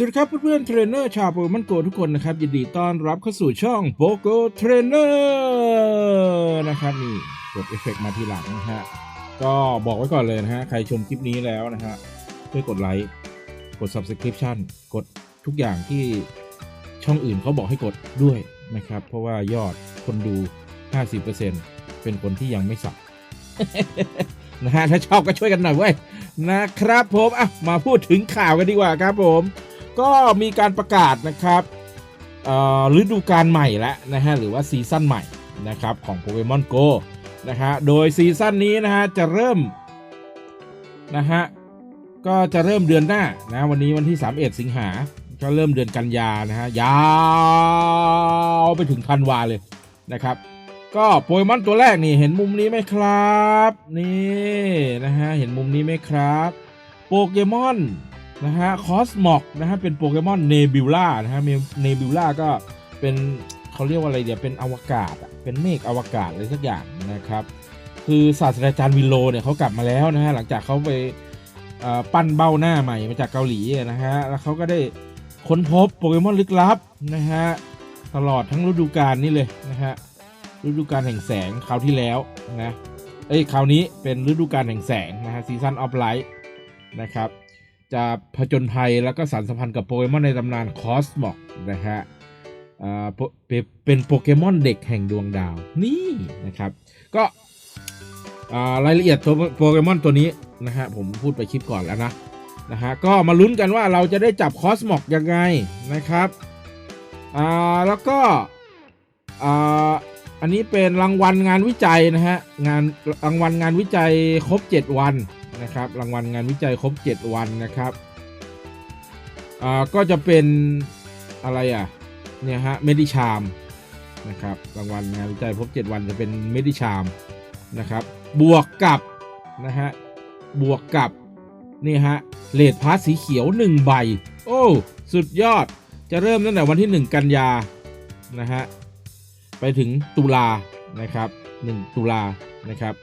สวัสดีครับเพื่อนๆเทรนเนอร์ชาวโปเกมอนโกทุกคนนะครับยินดีต้อนรับเข้าสู่ช่องโปโกเทรนเนอร์นะครับนี่กดเอฟเฟกต์มาทีหลังนะฮะก็บอกไว้ก่อนเลยนะฮะใครชมคลิปนี้แล้วนะฮะช่วยกดไลค์กด Subscription กดทุกอย่างที่ช่องอื่นเขาบอกให้กดด้วยนะครับ เพราะว่ายอดคนดู 50%เป็นคนที่ยังไม่สับนะฮะถ้าชอบก็ช่วยกันหน่อยเว้ยนะครับผมอะมาพูดถึงข่าวกันดีกว่าครับผม ก็มีการประกาศนะครับฤดูกาลใหม่แล้วนะฮะหรือว่าซีซั่นใหม่นะครับของโปเกมอนโกนะฮะโดยซีซั่นนี้นะฮะจะเริ่มนะฮะก็จะเริ่มเดือนหน้านะวันนี้วันที่ 31 สิงหา ก็เริ่มเดือนกันยานะฮะยาวไปถึงธันวาเลยนะครับ ก็โปเกมอนตัวแรกนี่เห็นมุมนี้ไหมครับ นี่นะฮะเห็นมุมนี้ไหมครับ โปเกมอน นะฮะคอสมอกนะฮะเป็นโปเกมอนเนบิวล่านะฮะเนบิวล่าก็เป็นเขาเรียกว่าอะไรเดี๋ยวเป็นอวกาศอะเป็นเมฆอวกาศอะไรสักอย่างนะครับ คือศาสตราจารย์วิโลเนี่ยเขากลับมาแล้วนะฮะหลังจากเขาไปปั้นเบ้าหน้าใหม่มาจากเกาหลีนะฮะแล้วเขาก็ได้ค้นพบโปเกมอนลึกลับนะฮะตลอดทั้งฤดูกาลนี่เลยนะฮะฤดูกาลแห่งแสงคราวที่แล้วนะเอ้ยคราวนี้เป็นฤดูกาลแห่งแสงนะฮะซีซันออฟไลท์นะครับ จะผจญภัยแล้วก็สารสัมพันธ์กับโปเกมอนในตำนานคอสมอกนะฮะอ่าเป็นโปเกมอนเด็กแห่งดวงดาวนี่นะครับ ก็อ่ารายละเอียดตัวโปเกมอนตัวนี้นะฮะผมพูดไปคลิปก่อนแล้วนะนะฮะก็มาลุ้นกันว่าเราจะได้จับคอสมอกยังไงนะครับอ่าแล้วก็อ่าอันนี้เป็นรางวัลงานวิจัยนะฮะงานรางวัลงานวิจัยครบ 7 วัน นะครับ รางวัลงานวิจัยครบ 7 วันนะครับอ่าก็จะเป็นอะไรอะเนี่ยฮะเมดิชามนะครับรางวัลงานวิจัยครบ 7 วันจะเป็นเมดิชามนะครับ บวกกับนะฮะบวกกับนี่ฮะเลดพาสสีเขียว 1 ใบ โอ้สุดยอดจะเริ่มตั้งแต่วันที่ 1 กันยานะฮะไปถึงตุลานะครับ 1 ตุลานะครับ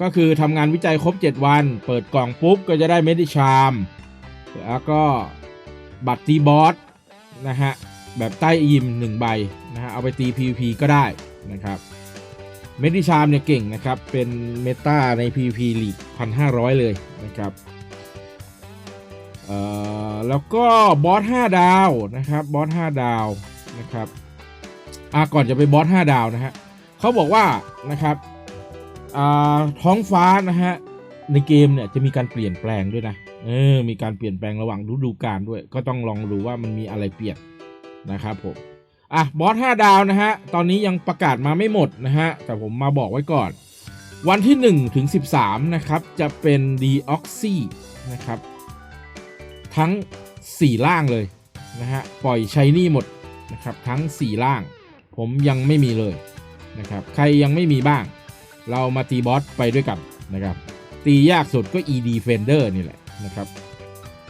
ก็คือทำงานวิจัยครบ 7 วัน เปิดกล่องปุ๊บก็จะได้เมดิชาม แล้วก็บัตรตีบอสนะฮะ แบบใต้ยิม1ใบนะฮะ เอาไปตี PVP ก็ได้นะครับเมดิชามเนี่ยเก่งนะครับ เป็นเมตาใน PVP ลีก1,500 เลยนะครับเอ่อแล้วก็บอส5ดาวนะครับบอส5ดาวนะครับอ่าก่อนจะไปบอส5ดาวนะฮะเขาบอกว่านะครับ ท้องฟ้านะฮะในเกมเนี่ยจะมีการเปลี่ยนแปลงด้วยนะเออมีการเปลี่ยนแปลงระหว่างฤดูกาลด้วย ก็ต้องลองดูว่ามันมีอะไรเปลี่ยนนะครับผมอะบอส5ดาวนะฮะตอนนี้ยังประกาศมาไม่หมดนะฮะแต่ผมมาบอกไว้ก่อน วันที่1ถึง13นะครับจะเป็นดีออกซีนะครับทั้ง 4 ล่างเลยนะฮะปล่อยใช้นี่หมดนะครับทั้ง 4 ล่าง ผมยังไม่มีเลยนะครับใครยังไม่มีบ้าง เรามาตีบอสไปด้วยกันนะครับ ตียากสุดก็ e defender นี่แหละนะครับ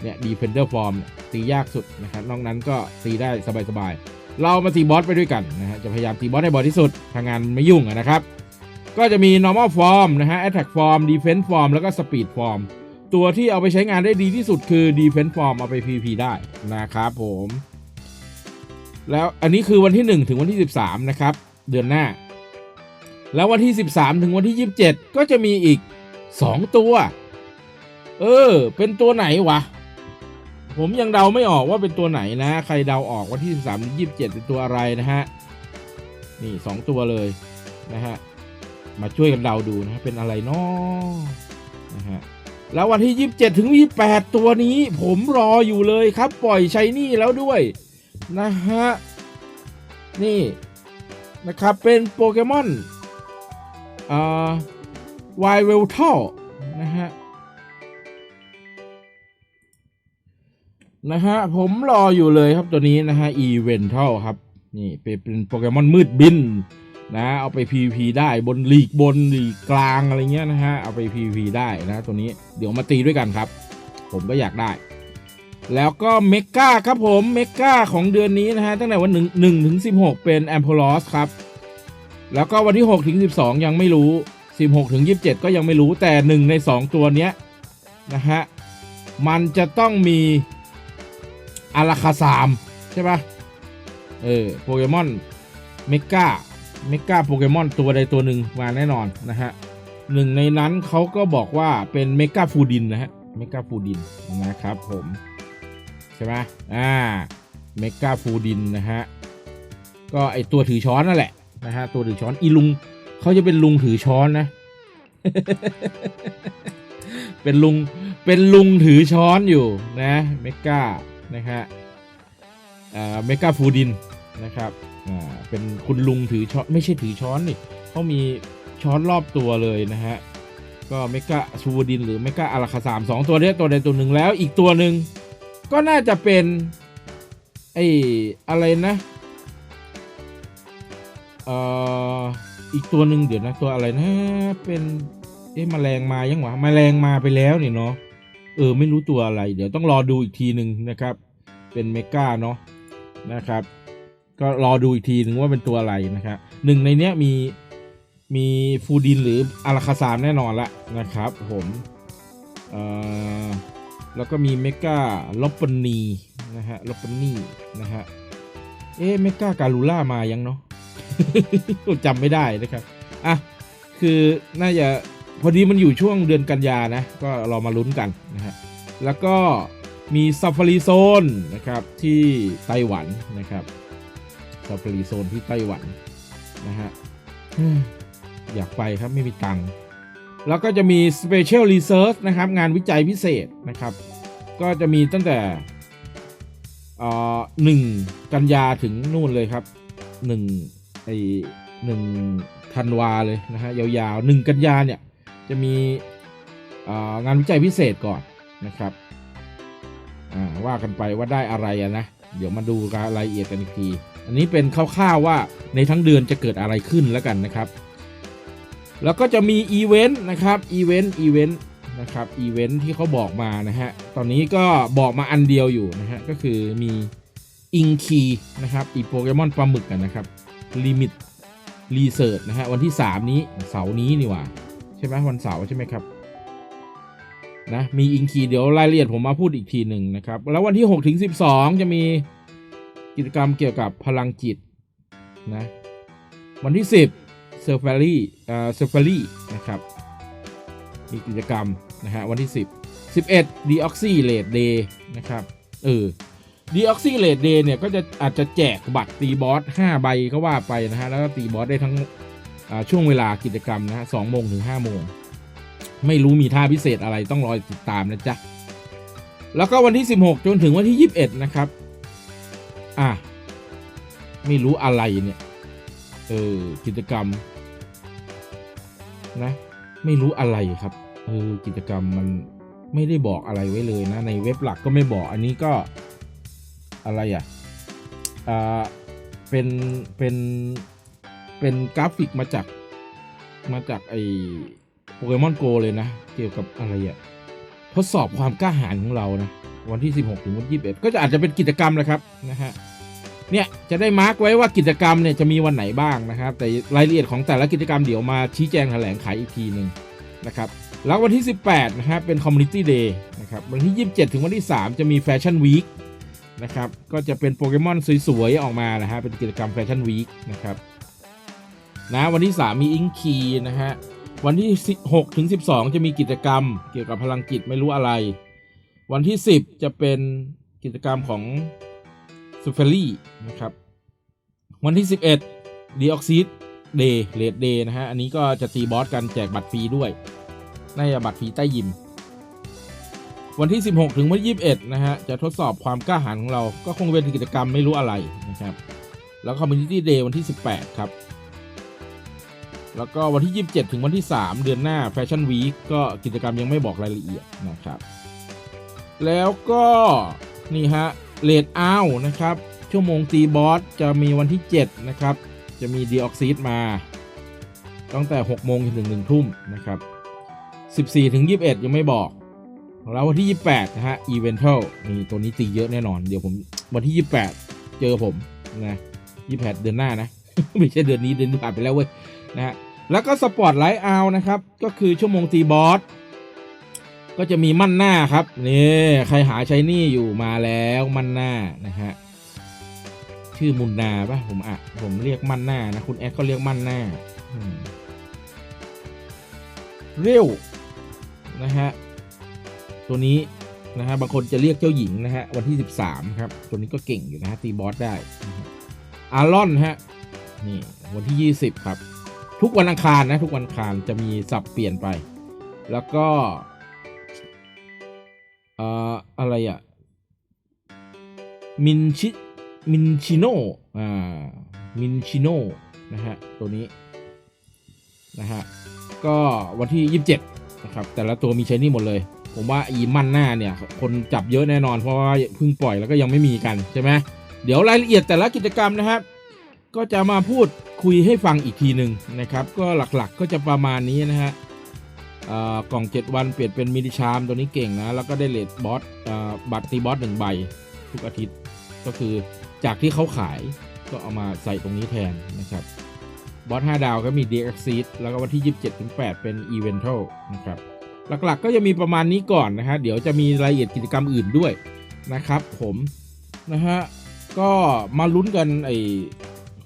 เนี่ย defender form เนี่ยตียากสุดนะครับนอกนั้นก็ตีได้สบายๆ เรามาตีบอสไปด้วยกันนะฮะจะพยายามตีบอสให้บ่อยที่สุดทางงานไม่ยุ่งนะครับ ก็จะมี normal form นะฮะ attack form defense form แล้วก็ speed form ตัวที่เอาไปใช้งานได้ดีที่สุดคือ defense form เอาไป PVP ได้นะครับผม แล้วอันนี้คือวันที่ 1 ถึงวันที่ 13 นะครับ เดือนหน้า แล้ววันที่ 13 ถึงวันที่ 27 ก็จะมีอีก 2 ตัว เออ เป็นตัวไหนวะ ผมยังเดาไม่ออกว่าเป็นตัวไหนนะ ใครเดาออกวันที่ 13ถึง27 เป็นตัวอะไรนะฮะ นี่ 2 ตัวเลยนะฮะ มาช่วยกันเดาดูนะ เป็นอะไรนาะนะฮะ แล้ววันที่ 27 ถึง 28 ตัวนี้ ผมรออยู่เลยครับ ปล่อยใช้นี่แล้วด้วยนะฮะ นี่นะครับเป็นโปเกมอน วายเวลทัลนะฮะนะฮะผมรออยู่เลยครับตัวนี้นะฮะอีเวนทัลครับ นี่เป็นโปเกมอนมืดบินนะเอาไป PVP ได้บนลีกบนลีกกลางอะไรเงี้ยนะฮะเอาไป PVP ได้นะตัวนี้เดี๋ยวมาตีด้วยกันครับ ผมก็อยากได้ แล้วก็เมกาครับผมเมกาของเดือนนี้นะฮะตั้งแต่วันหนึ่งหนึ่งถึงสิบหกเป็นแอมโพลอสครับ แล้วก็วันที่หกถึงสิบสองยังไม่รู้สิบหกถึงยี่สิบเจ็ดก็ยังไม่รู้แต่หนึ่งในสองตัวเนี้ยนะฮะมันจะต้องมีอาราคาสามใช่ปะเออโปเกมอนเมกาเมกาโปเกมอนตัวใดตัวหนึ่งมาแน่นอนนะฮะหนึ่งในนั้นเขาก็บอกว่าเป็นเมกาฟูดินนะฮะเมกาฟูดินนะครับผมใช่ไหมอ่าเมกาฟูดินนะฮะก็ไอตัวถือช้อนนั่นแหละ นะฮะตัวถือช้อนอีลุงเขาจะเป็นลุงถือช้อนนะ เป็นลุงเป็นลุงถือช้อนอยู่นะเมกานะฮะอ่าเมกาฟูดินนะครับอ่าเป็นคุณลุงถือช้อนไม่ใช่ถือช้อนนี่เขามีช้อนรอบตัวเลยนะฮะก็เมกาฟูดินหรือเมกาอาราคาสามสองตัวเนี้ยตัวใดตัวหนึ่งแล้วอีกตัวหนึ่งก็น่าจะเป็นไอ้อะไรนะ เอ่ออีกตัวหนึ่งเดี๋ยวนะตัวอะไรนะเป็นเอ๊ะแมลงมายังวะแมลงมาไปแล้วเนี่ยเนาะเออไม่รู้ตัวอะไร เดี๋ยวต้องรอดูอีกทีหนึ่งนะครับ เป็นเมกาเนาะนะครับ ก็รอดูอีกทีหนึ่งว่าเป็นตัวอะไรนะครับหนึ่งในเนี้ยมีมีฟูดินหรืออาราคาซามแน่นอนละนะครับผมเอ่อแล้วก็มีเมกาลอปปนีนะฮะลอปปนีนะฮะเอ๊ะเมกาการูล่ามายังเนาะ จำไม่ได้นะครับอะคือน่าจะพอดีมันอยู่ช่วงเดือนกันยานะ ก็เรามาลุ้นกันนะฮะแล้วก็มีซ a ฟ a รีโซนนะครับที่ไต้หวันนะครับซ a ฟ a รีโซนที่ไต้หวันนะฮะอยากไปครับไม่มีตังค์แล้วก็จะมี Special Research นะครับ งานวิจัยพิเศษนะครับ ก็จะมีตั้งแต่อ่อหนึ่งกันยาถึงนู่นเลยครับหนึ่ง ไอหนึ่งธันวาเลยนะฮะยาวๆหนึ่งกันยาเนี่ยจะมีงานวิจัยพิเศษก่อนนะครับว่ากันไปว่าได้อะไรนะ เดี๋ยวมาดูรายละเอียดกันอีกที อันนี้เป็นคร่าวๆว่าในทั้งเดือนจะเกิดอะไรขึ้นแล้วกันนะครับ แล้วก็จะมีอีเวนต์นะครับอีเวนต์อีเวนต์นะครับอีเวนต์ที่เขาบอกมานะฮะตอนนี้ก็บอกมาอันเดียวอยู่นะฮะก็คือมีอิงคีนะครับอีโปเกมอนปลาหมึกกันนะครับ ลิมิตรีเสิร์ชนะฮะวันที่ 3 นี้เสาร์นี้นี่หว่า ใช่ไหมวันเสาร์ใช่ไหมครับนะมีอิงคีเดี๋ยวรายละเอียดผมมาพูดอีกทีหนึ่งนะครับ แล้ววันที่6ถึง12 จะมีกิจกรรมเกี่ยวกับพลังจิตนะวันที่ 10เซอร์ฟารี่เอ่าเซอร์ฟารี่นะครับมีกิจกรรมนะฮะวันที่ 10 11 d e o x y l a t e Day นะครับเออ d e o x y l a t e Day เนี่ยก็จะอาจจะแจกบัตรตีบอส5ใบก็ว่าไปนะฮะ แล้วก็ตีบอสได้ทั้งช่วงเวลากิจกรรมนะฮะสองโมงถึงห้าโมง ไม่รู้มีท่าพิเศษอะไรต้องรอติดตามนะจ๊ะ แล้วก็วันที่ 16 จนถึงวันที่ 21 นะครับ อะ ไม่รู้อะไรเนี่ย เออ กิจกรรม นะ ไม่รู้อะไรครับ เออ กิจกรรมมันไม่ได้บอกอะไรไว้เลยนะ ในเว็บหลักก็ไม่บอก อันนี้ก็ อะไรอะอ่าเป็นเป็นเป็นกราฟิกมาจากมาจากไอโปเกมอนโกเลยนะ เกี่ยวกับอะไรอะทดสอบความกล้าหาญของเรานะวันที่ 16 ถึงวันที่21 ก็จะอาจจะเป็นกิจกรรมแหละครับนะฮะเนี่ยจะได้มาร์กไว้ว่ากิจกรรมเนี่ยจะมีวันไหนบ้างนะครับ แต่รายละเอียดของแต่ละกิจกรรมเดี๋ยวมาชี้แจงแถลงไขอีกทีหนึ่งนะครับแล้ววันที่ 18 นะครับเป็น Community Day นะครับวันที่ 27 ถึงวันที่ 3 จะมีแฟชั่นวีค นะครับ ก็จะเป็นโปเกมอนสวยๆ ออกมานะฮะ เป็นกิจกรรมแฟชั่นวีคนะครับ นะวันที่ 3 มีอิงคีนะฮะ วันที่ 6 ถึง 12 จะมีกิจกรรม เกี่ยวกับพลังจิตไม่รู้อะไร วันที่ 10 จะเป็นกิจกรรมของซูเฟลี่นะครับ วันที่ 11 d ีออกซิดเดย์เลดเดย์นะฮะ อันนี้ก็จะตีบอสกันแจกบัตรฟรีด้วยน่าจะบัตรฟรีใต้ยิม วันที่ 16 ถึงวันที่21 นะฮะ จะทดสอบความกล้าหาญของเรา ก็คงเป็นกิจกรรมไม่รู้อะไรนะครับ แล้วคอมมูนิตี้เดย์วันที่ 18 ครับ แล้วก็วันที่ 27 ถึงวันที่ 3 เดือนหน้าแฟชั่นวีคก็กิจกรรมยังไม่บอกรายละเอียดนะครับ แล้วก็นี่ฮะเลดอ้าวนะครับ ชั่วโมงตีบอสจะมีวันที่ 7 นะครับ จะมีดีออกซิดมา ตั้งแต่ 6 โมงจนถึง1ทุ่มนะครับ 14 ถึง 21 ยังไม่บอก แล้ววันที่ 28 นะฮะ อีเวนทัลนี่ตัวนี้ตีเยอะแน่นอน เดี๋ยวผมวันที่ 28 เจอผมนะ28 เดือนหน้านะ ไม่ใช่เดือนนี้เดือนที่ผ่านไปแล้วเว้ยนะฮะ แล้วก็สปอร์ตไลท์เอานะครับ ก็คือชั่วโมงตีบอส ก็จะมีมั่นหน้าครับ นี่ ใครหาใช้หนี่อยู่มาแล้วมั่นหน้านะฮะ ชื่อมุนนาปะผมอะ ผมเรียกมั่นหน้านะ คุณแอดก็เรียกมั่นหน้าเร็วนะฮะ ตัวนี้นะฮะบางคนจะเรียกเจ้าหญิงนะฮะวันที่ 13 ครับ ตัวนี้ก็เก่งอยู่นะฮะตีบอสได้อารอนฮะนี่วันที่ 20 ครับ ทุกวันอังคารนะ ทุกวันอังคารจะมีสับเปลี่ยนไป แล้วก็เอ่ออะไรอะมินชิมินชิโนอ่ามินชิโนนะฮะตัวนี้นะฮะก็วันที่ 27 นะครับ แต่ละตัวมีใช้นี่หมดเลย ผมว่าอีมั่นหน้าเนี่ย คนจับเยอะแน่นอนเพราะว่าเพิ่งปล่อยแล้วก็ยังไม่มีกันใช่ไหมเดี๋ยวรายละเอียดแต่ละกิจกรรมนะครับ ก็จะมาพูดคุยให้ฟังอีกทีหนึ่งนะครับ ก็หลักๆก็จะประมาณนี้นะฮะอ่อกล่อง 7 วันเปลี่ยนเป็นมินิชามตัวนี้เก่งนะ แล้วก็ได้เลดบอสอ่อบัตรตีบอสหนึ่งใบทุกอาทิตย์ก็คือจากที่เขาขายก็เอามาใส่ตรงนี้แทนนะครับบอส5ดาวก็มี d x c แล้วก็วันที่ 27ถึง8เป็น e v e n t a l นะครับ หลักๆ ก็จะมีประมาณนี้ก่อนนะฮะเดี๋ยวจะมีรายละเอียดกิจกรรมอื่นด้วยนะครับ ผมนะฮะก็มาลุ้นกันไอ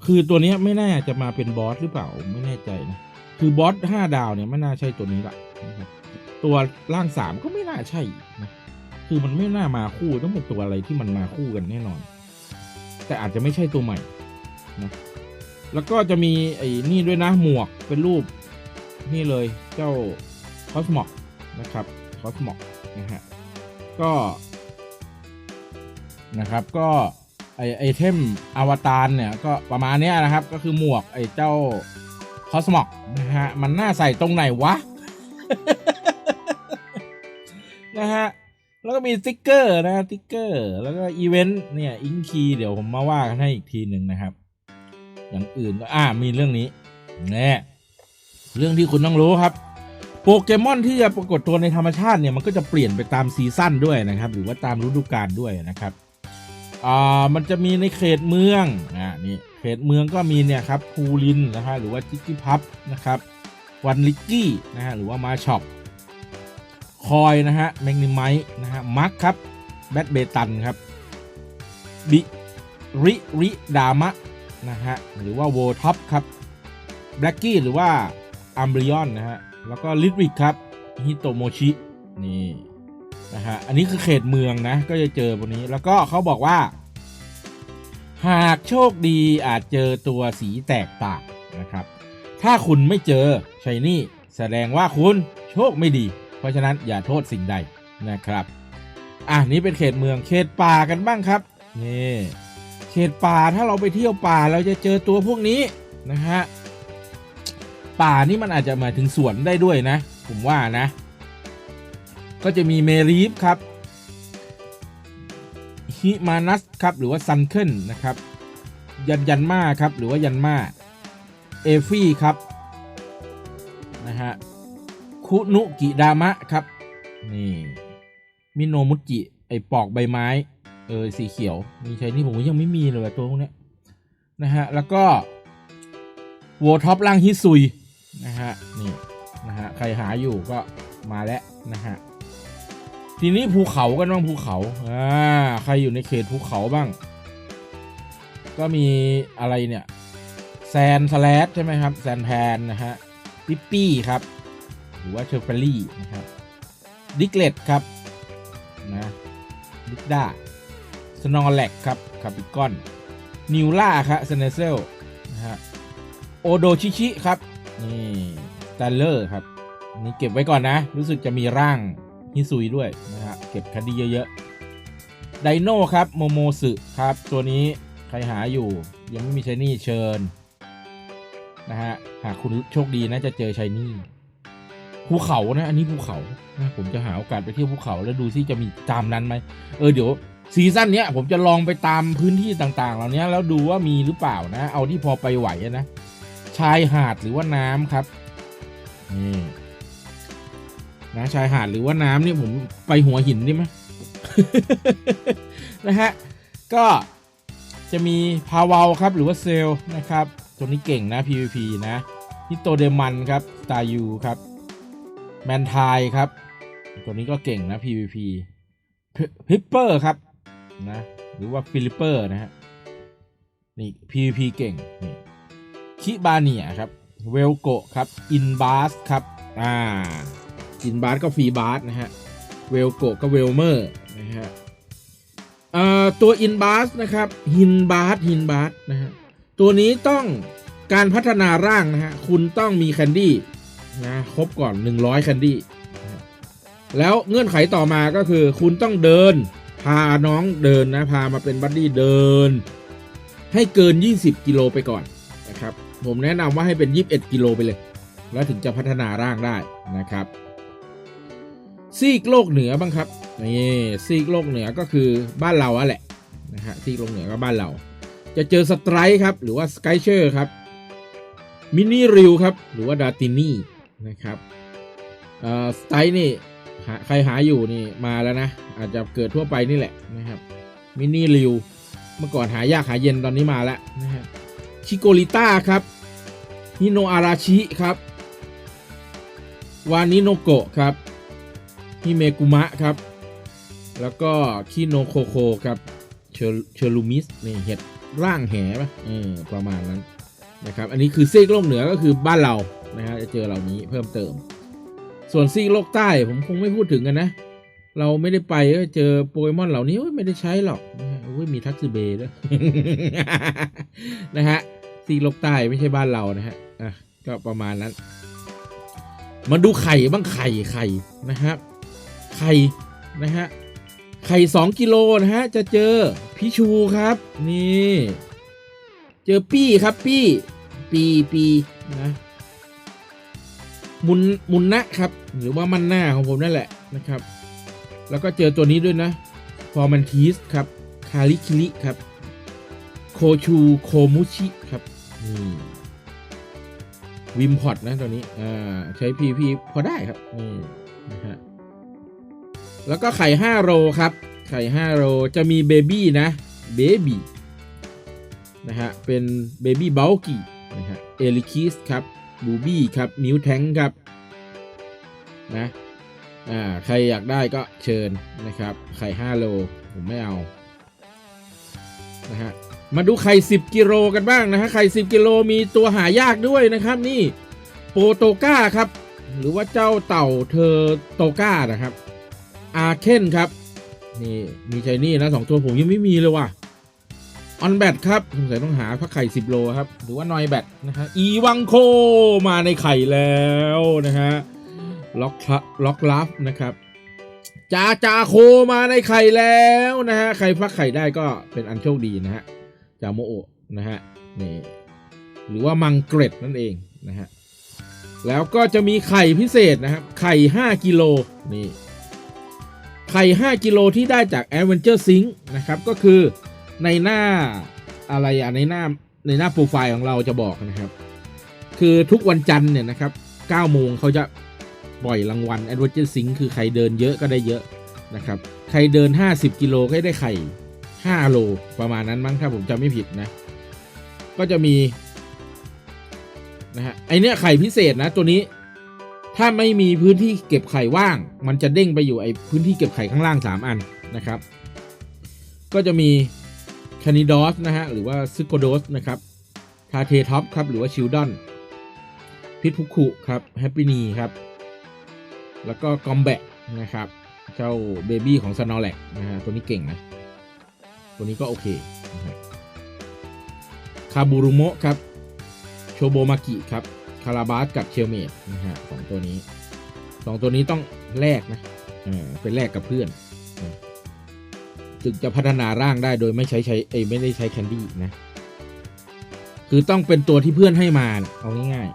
คือตัวนี้ไม่น่าจะมาเป็นบอสหรือเปล่าไม่แน่ใจนะคือบอสห้าดาวเนี่ยไม่น่าใช่ตัวนี้ละนะครับตัวล่างสามก็ไม่น่าใช่นะคือมันไม่น่ามาคู่ต้องเป็นตัวอะไรที่มันมาคู่กันแน่นอน แต่อาจจะไม่ใช่ตัวใหม่นะแล้วก็จะมีไอ้นี่ด้วยนะหมวกเป็นรูปนี่เลยเจ้าคอสมอก นะครับคอสมอกนะฮะก็นะครับก็ไอไอเทมอวตารเนี่ยก็ประมาณนี้นะครับ ก็คือหมวกไอเจ้าคอสมอกนะฮะมันน่าใส่ตรงไหนวะนะฮะแล้วก็มีสติ๊กเกอร์นะสติ๊กเกอร์ แล้วก็อีเวนต์เนี่ยอิงคีเดี๋ยวผมมาว่ากันให้อีกทีหนึ่งนะครับ อย่างอื่นก็อ่ามีเรื่องนี้แน่เรื่องที่คุณต้องรู้ครับ โปเกมอนที่จะปรากฏตัวในธรรมชาติเนี่ยมันก็จะเปลี่ยนไปตามซีซั่นด้วยนะครับ หรือว่าตามฤดูกาลด้วยนะครับอ่ามันจะมีในเขตเมืองอ่านี่เขตเมืองก็มีเนี่ยครับพูลินนะฮะหรือว่าจิกกี้พับนะครับวันลิกกี้นะฮะหรือว่ามาช็อปคอยนะฮะแมกนิไมท์นะฮะมักครับแบทเบตันครับบิริริดามะนะฮะหรือว่าโวท็อปครับแบล็กกี้หรือว่าอัมบริออนนะฮะ แล้วก็ลิทวิกครับฮิโตโมชินี่นะฮะอันนี้คือเขตเมืองนะก็จะเจอบนนี้แล้วก็เขาบอกว่า หากโชคดีอาจเจอตัวสีแตกต่างนะครับ ถ้าคุณไม่เจอชายนี่แสดงว่าคุณโชคไม่ดี เพราะฉะนั้นอย่าโทษสิ่งใดนะครับอะนี่เป็นเขตเมืองเขตป่ากันบ้างครับนี่เขตป่าถ้าเราไปเที่ยวป่าเราจะเจอตัวพวกนี้นะฮะ ป่านี่มันอาจจะหมายถึงสวนได้ด้วยนะ ผมว่านะ ก็จะมีเมรีฟครับฮิมานัสครับหรือว่าซันเคิลนะครับ ยันยันมาครับหรือว่ายันมาเอฟี่ครับนะฮะคุนุกิดามะครับนี่มิโนมุจิไอปอกใบไม้เออสีเขียวมีใช้นี่ผมยังไม่มีเลยว่ตัวพวกนี้นะฮะแล้วก็โวท็อปล่างฮิซุย นะฮะนี่นะฮะใครหาอยู่ก็มาแล้วนะฮะทีนี้ภูเขากันบ้างภูเขาอ่าใครอยู่ในเขตภูเขาบ้าง ก็มีอะไรเนี่ยแซนสแลดใช่ไหมครับแซนแพนนะฮะปิปปี้ครับหรือว่าเชอร์เฟอรี่นะครับดิกเลตครับนะดิกด้าสนอแลกครับคาปิกอนนิวล่าครับเซเนเซลนะฮะโอโดชิชิครับ นี่แตนเลอร์ครับนี่เก็บไว้ก่อนนะ รู้สึกจะมีร่างฮิซุยด้วยนะฮะเก็บคดีเยอะๆไดโน่ครับโมโมสึครับ ตัวนี้ใครหาอยู่ยังไม่มีชายนี่เชิญนะฮะหากคุณโชคดีนะจะเจอชายนี่ภูเขานะอันนี้ภูเขาผมจะหาโอกาสไปเที่ยวภูเขาแล้วดูที่จะมีตามนั้นไหมเออเดี๋ยวซีซั่นเนี้ยผมจะลองไปตามพื้นที่ต่างๆ เหล่านี้แล้วดูว่ามีหรือเปล่านะ เอาที่พอไปไหวนะ ชายหาดหรือว่าน้ำครับนี่นะชายหาดหรือว่าน้ำนี่ผมไปหัวหินได้ไหมนะฮะก็จะมีพาวลครับหรือว่าเซลนะครับตัวนี้เก่งนะ PVP นะฮิโตเดมันครับตายูครับแมนทายครับ ตัวนี้ก็เก่งนะ PVP พิปเปอร์ครับนะหรือว่าฟิลิปเปอร์นะฮะนี่ PVP เก่งนี่ คิบาเนียครับเวลโกครับอินบาสครับอ่าอินบาสก็ฟรีบาสนะฮะเวลโกก็เวลเมอร์นะฮะเอ่อตัวอินบาสนะครับฮินบาสฮินบาสนะฮะตัวนี้ต้องการพัฒนาร่างนะฮะคุณต้องมีแคนดี้นะครบก่อน 100แคนดี้แล้วเงื่อนไขต่อมาก็คือคุณต้องเดิน พาน้องเดินนะ พามาเป็นบัดดี้เดิน ให้เกิน 20 กิโลไปก่อนนะครับ ผมแนะนำว่าให้เป็น 21 กิโลไปเลย แล้วถึงจะพัฒนาร่างได้นะครับ ซีกโลกเหนือบ้างครับนี่ซีกโลกเหนือก็คือบ้านเราอะแหละนะฮะซีกโลกเหนือก็บ้านเรา จะเจอสไตร์ครับ หรือว่าสกายเชอร์ครับมินิริวครับหรือว่าดาตินี่นะครับเอ่อสไตร์นี่ใครหาอยู่นี่มาแล้วนะ อาจจะเกิดทั่วไปนี่แหละนะครับมินิริวเมื่อก่อนหายากหาเย็นตอนนี้มาแล้วนะฮะ ชิโกริต้าครับฮิโนอาราชิครับ วานิโนโกะครับฮิเมกุมะครับ แล้วก็คิโนโคโคครับเชอร์เชอรูมิสนี่เห็ดร่างแหปะเออประมาณนั้นนะครับ อันนี้คือซีกโลกเหนือก็คือบ้านเรานะฮะจะเจอเหล่านี้เพิ่มเติม ส่วนซีกโลกใต้ผมคงไม่พูดถึงกันนะ เราไม่ได้ไปก็เจอโปเกมอนเหล่านี้ไม่ได้ใช้หรอกนะฮะโอ้ยมีทักซิเบด้วยนะฮะ ซีโลกใต้ไม่ใช่บ้านเรานะฮะอะก็ประมาณนั้น มาดูไข่บ้างไข่ไข่นะครับไข่นะฮะไข่สองกิโลนะฮะจะเจอพิชูครับนี่เจอปี้ครับปี้ปีปีนะมุนมุนนะครับ หรือว่ามันหน้าของผมนั่นแหละนะครับ แล้วก็เจอตัวนี้ด้วยนะฟอร์มันทีสครับคาริคิริครับ โคชูโคมุชิครับ วิมพอตนะตัวนี้อ่าใช้พีพีพอได้ครับ นี่นะฮะ แล้วก็ไข่5โลครับ ไข่5โลจะมีเบบี้นะ เบบี้นะฮะ เป็นเบบี้บัลกี้นะฮะ เอลิคิสครับ บูบี้ครับ มิวแทงครับ นะ อ่า ใครอยากได้ก็เชิญนะครับ ไข่5โล ผมไม่เอา นะฮะ มาดูไข่10กิโลกันบ้างนะฮะไข่10กิโลมีตัวหายากด้วยนะครับ นี่โปโตก้าครับ หรือว่าเจ้าเต่าเธอโตก้านะครับ อาเคนครับ นี่มีชายนี่นะสองตัวผมยังไม่มีเลยว่ะออนแบทครับสงสัยต้องหาพักไข่ 10 โลครับ หรือว่านอยแบทนะฮะอีวังโคมาในไข่แล้วนะฮะล็อกละล็อกลัฟนะครับจาจาโคมาในไข่แล้วนะฮะใครฟักไข่ได้ก็เป็นอันโชคดีนะฮะ จาโมโอะนะฮะนี่หรือว่ามังเกรดนั่นเองนะฮะแล้วก็จะมีไข่พิเศษนะครับ ไข่ 5 กิโลนี่ไข่ 5 กิโลที่ได้จาก Adventure Sync นะครับ ก็คือในหน้าอะไรอะในหน้าในหน้าโปรไฟล์ของเราจะบอกนะครับ คือทุกวันจันทร์เนี่ยนะครับ9โมงเขาจะปล่อยรางวัล Adventure Sync คือใครเดินเยอะก็ได้เยอะนะครับ ใครเดิน 50 กิโลก็ได้ไข่ 5 โล ประมาณนั้นมั้งถ้าผมจำไม่ผิดนะ ก็จะมีนะฮะไอเนี้ยไข่พิเศษนะ ตัวนี้ ถ้าไม่มีพื้นที่เก็บไข่ว่าง มันจะเด้งไปอยู่ไอพื้นที่เก็บไข่ข้างล่าง 3 อันนะครับ ก็จะมีคานิดอสนะฮะหรือว่าซึโกโดสนะครับทาเทท็อปครับหรือว่าชิลดอนพิทพุคุครับแฮปปี้นีครับ แล้วก็กอมแบะนะครับ เจ้าเบบี้ของซานอแลกนะฮะตัวนี้เก่งนะ ตัวนี้ก็โอเคคาบูรุโมะครับ โชโบมากิครับ คาราบาสกับเชลเมดนะฮะสองตัวนี้สองตัวนี้ต้องแลกนะเออเป็นแลกกับเพื่อนจึงจะพัฒนาร่างได้โดยไม่ใช้ใช้เอไม่ได้ใช้แคนดี้นะ คือต้องเป็นตัวที่เพื่อนให้มาเอาง่าย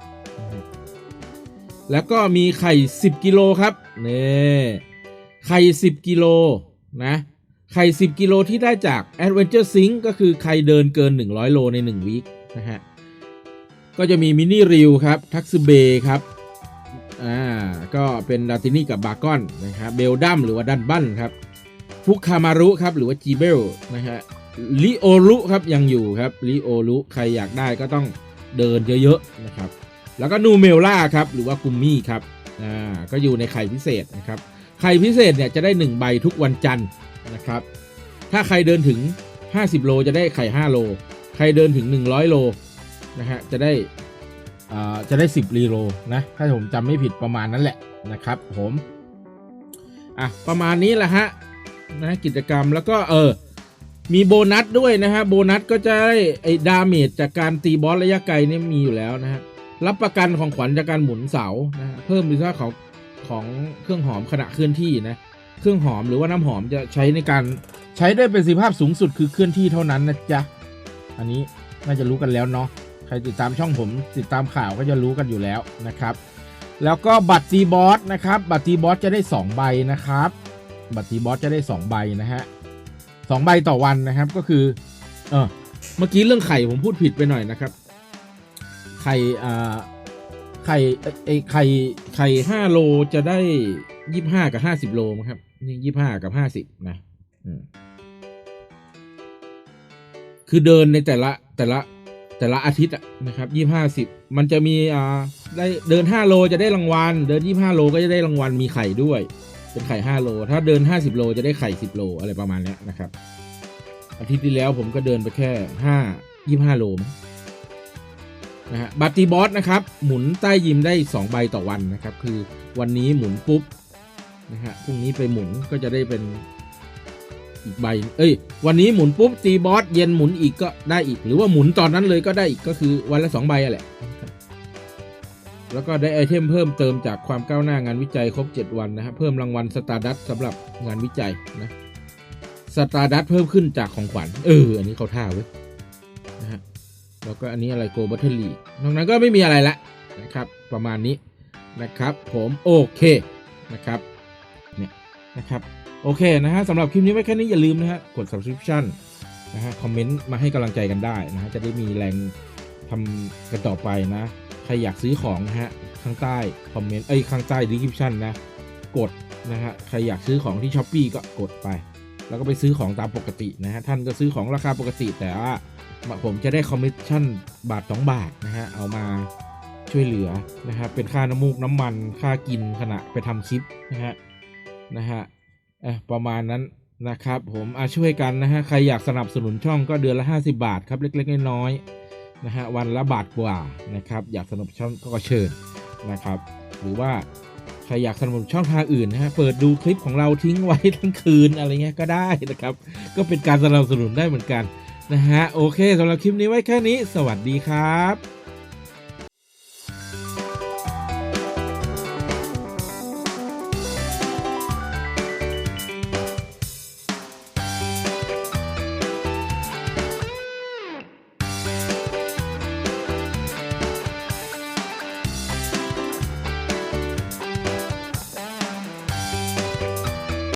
ๆแล้วก็มีไข่ 10 กิโลครับเนี่ไข่ 10 กิโลนะ ไข่ 10 กิโลที่ได้จาก Adventure Sync ก็คือใครเดินเกิน 100 โลใน 1 วีคนะฮะ ก็จะมีมินิริวครับ ทักซึเบครับ อ่า ก็เป็นดาตินี่กับบากอนนะครับเบลดัมหรือว่าดันบันครับฟุกคามารุครับ หรือว่าจีเบลนะฮะลิโอรุครับยังอยู่ครับลิโอรุใครอยากได้ก็ต้องเดินเยอะๆนะครับ แล้วก็นูเมลล่าครับ หรือว่ากุมมี่ครับ อ่า ก็อยู่ในไข่พิเศษนะครับ ไข่พิเศษเนี่ยจะได้ 1 ใบทุกวันจันทร์ นะครับ ถ้าใครเดินถึง 50 โลจะได้ไข่ 5 โล ใครเดินถึง 100 โลนะฮะจะได้จะได้ 10รีโลนะถ้าผมจำไม่ผิดประมาณนั้นแหละนะครับผมอะประมาณนี้แหละฮะนะกิจกรรมแล้วก็เออมีโบนัสด้วยนะฮะโบนัสก็จะได้ไอ้ดาเมจจากการตีบอสระยะไกลนี่มีอยู่แล้วนะฮะรับประกันของขวัญจากการหมุนเสานะฮะเพิ่มมูลค่าของของเครื่องหอมขณะเคลื่อนที่นะ เครื่องหอมหรือว่าน้ำหอมจะใช้ในการใช้ได้เประสิภาพสูงสุดคือเคลื่อนที่เท่านั้นนะจ๊ะ อันนี้น่าจะรู้กันแล้วเนาะใครติดตามช่องผมติดตามข่าวก็จะรู้กันอยู่แล้วนะครับ แล้วก็บัตรตีบอสนะครับบัตรตีบอสจะได้สองใบนะครับ บัตรตีบอสจะได้สองใบนะฮะสองใบต่อวันนะครับก็คือเออเมื่อกี้เรื่องไข่ผมพูดผิดไปหน่อยนะครับ ไข่อ่าไข่ไอไข่ไข่ห้าโลจะได้ยี่ห้ากับห้าสิบโลครับ นี่ยี่ห้ากับห้าสิบนะอืมคือเดินในแต่ละแต่ละแต่ละอาทิตย์นะครับยี่ห้าสิบมันจะมีอ่าได้เดินห้าโลจะได้รางวัล เดินยี่ห้าโลก็จะได้รางวัลมีไข่ด้วย เป็นไข่ห้าโล ถ้าเดินห้าสิบโลจะได้ไข่สิบโลอะไรประมาณนี้นะครับ อาทิตย์ที่แล้วผมก็เดินไปแค่ห้ายี่ห้าโลมนะฮะบัตตีบอสนะครับ หมุนใต้ยิมได้สองใบต่อวันนะครับ คือวันนี้หมุนปุ๊บ นะฮะพรุ่งนี้ไปหมุนก็จะได้เป็นอีกใบ เอ้ย วันนี้หมุนปุ๊บตีบอสเย็นหมุนอีกก็ได้อีก หรือว่าหมุนตอนนั้นเลยก็ได้อีกก็คือวันละสองใบอะแหละ แล้วก็ได้ไอเทมเพิ่มเติมจากความก้าวหน้างานวิจัยครบ 7 วันนะฮะเพิ่มรางวัลสตาร์ดัตสำหรับงานวิจัยนะสตาร์ดัตเพิ่มขึ้นจากของขวัญเอออันนี้เขาท่าเว้ยนะฮะแล้วก็อันนี้อะไรโกบัตเทอรี่นอกนั้นก็ไม่มีอะไรละนะครับ ประมาณนี้นะครับ ผมโอเคนะครับ นะครับโอเคนะฮะสำหรับคลิปนี้ไว้แค่นี้อย่าลืมนะฮะกด subscription นะฮะคอมเมนต์มาให้กำลังใจกันได้นะฮะจะได้มีแรงทำกันต่อไปนะ ใครอยากซื้อของนะฮะข้างใต้คอมเมนต์เอ้ยข้างใต้ description นะกดนะฮะใครอยากซื้อของที่ช้อปปีก็กดไป แล้วก็ไปซื้อของตามปกตินะฮะท่านก็ซื้อของราคาปกติ แต่ว่าผมจะได้คอมมิชชั่นบาท 2 บาทนะฮะเอามาช่วยเหลือนะฮะเป็นค่าน้ำมูกน้ำมันค่ากินขณะไปทำคลิปนะฮะ นะฮะประมาณนั้นนะครับผมอาช่วยกันนะฮะใครอยากสนับสนุนช่องก็เดือนละ 50 บาทครับเล็กๆน้อยๆนะฮะวันละบาทกว่านะครับอยากสนับช่องก็เชิญนะครับหรือว่าใครอยากสนับสนุนช่องทางอื่นนะฮะเปิดดูคลิปของเราทิ้งไว้ทั้งคืนอะไรเงี้ยก็ได้นะครับ ก็เป็นการสนับสนุนได้เหมือนกันนะฮะโอเคสำหรับคลิปนี้ไว้แค่นี้ สวัสดีครับ